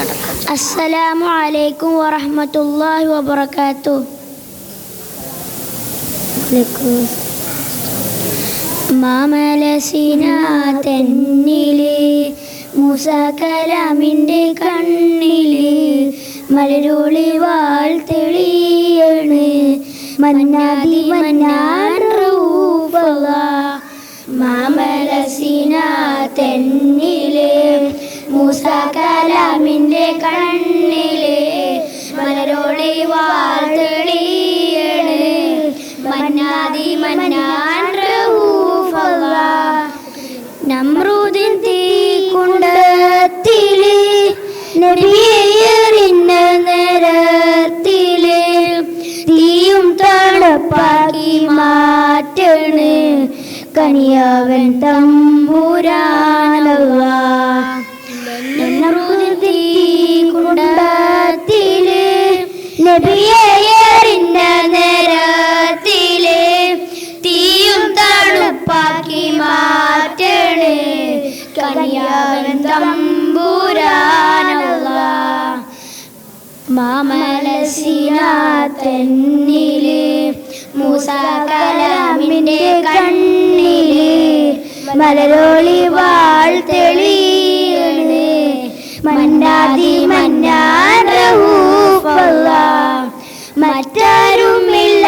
അസ്സലാമു അലൈക്കും വറഹ്മത്തുള്ളാഹി വബറകാതുഹു മാമലസിന തെന്നിലെ മൂസ കലാമിന്റെ കണ്ണിൽ മലരോളി വാൾ തെളിയണ്. മന്നാതി മന്നാൻ റൂഫള മാമലസിന തെന്നിൽ നമ്രൂദിൻ തീക്കുണ്ടത്തിൽ നബിയെറിഞ്ഞ നേരത്തിൽ തീയും തണുപ്പാക്കി മാറ്റണ്. കനിയാവൻ തമ്പുരാനവ നമ്രൂദിൻ മാമലസിന തെന്നിൽ കണ്ണിലെ മലരോളി വാൾ തെളിയേ മന്നാതി മന്നാൻ റഊഫല്ല മറ്റാരുമില്ല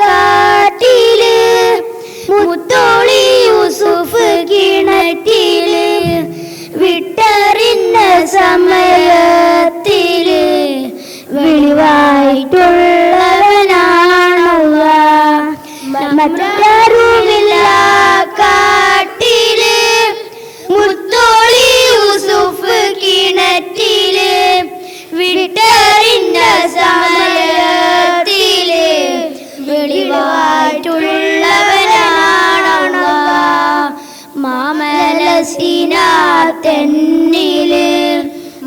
കാട്ടിൽ. മുത്തോളി യൂസുഫ് കിണറ്റിൽ വിട്ടറിഞ്ഞ സമയത്തിൽ വെളിവായിട്ടുള്ളവനാണുള്ള മറ്റാരുമില്ല കാട്ടിൽ മുത്തോളി യൂസുഫ് കിണറ്റിൽ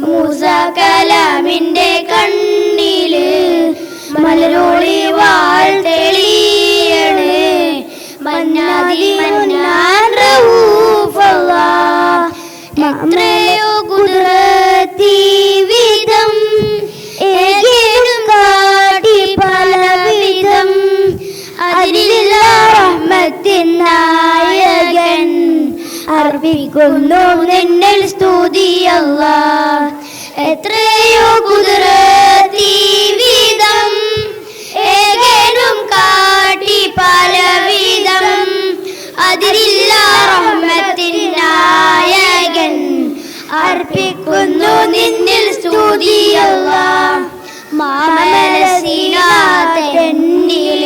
മൂസ കലാമിന്റെ കണ്ണിൽ അർപ്പിക്കുന്നു നിന്നിൽ സ്തുതിയല്ല എത്രയോ കുതിരത്തി വിധം ഏകനും കാട്ടി പലവിധം. അതിരില്ല റഹ്മത്തിൻ നായകൻ അർപ്പിക്കുന്നു നിന്നിൽ സ്തുതിയല്ല മാമലസീനാതെന്നിൽ മുസകലനിന്റെ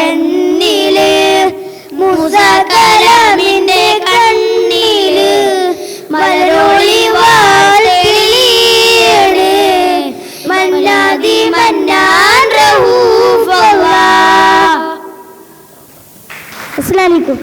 മാമലസീനാതെന്നിൽ മുസകലമിന്റെ കണ്ണിൽ മലരൊളി വാഴ്ത്തിയാണ് മന്നാതി മന്നാൻ റഹൂഫ അസ്സലാമു അലൈക്കും.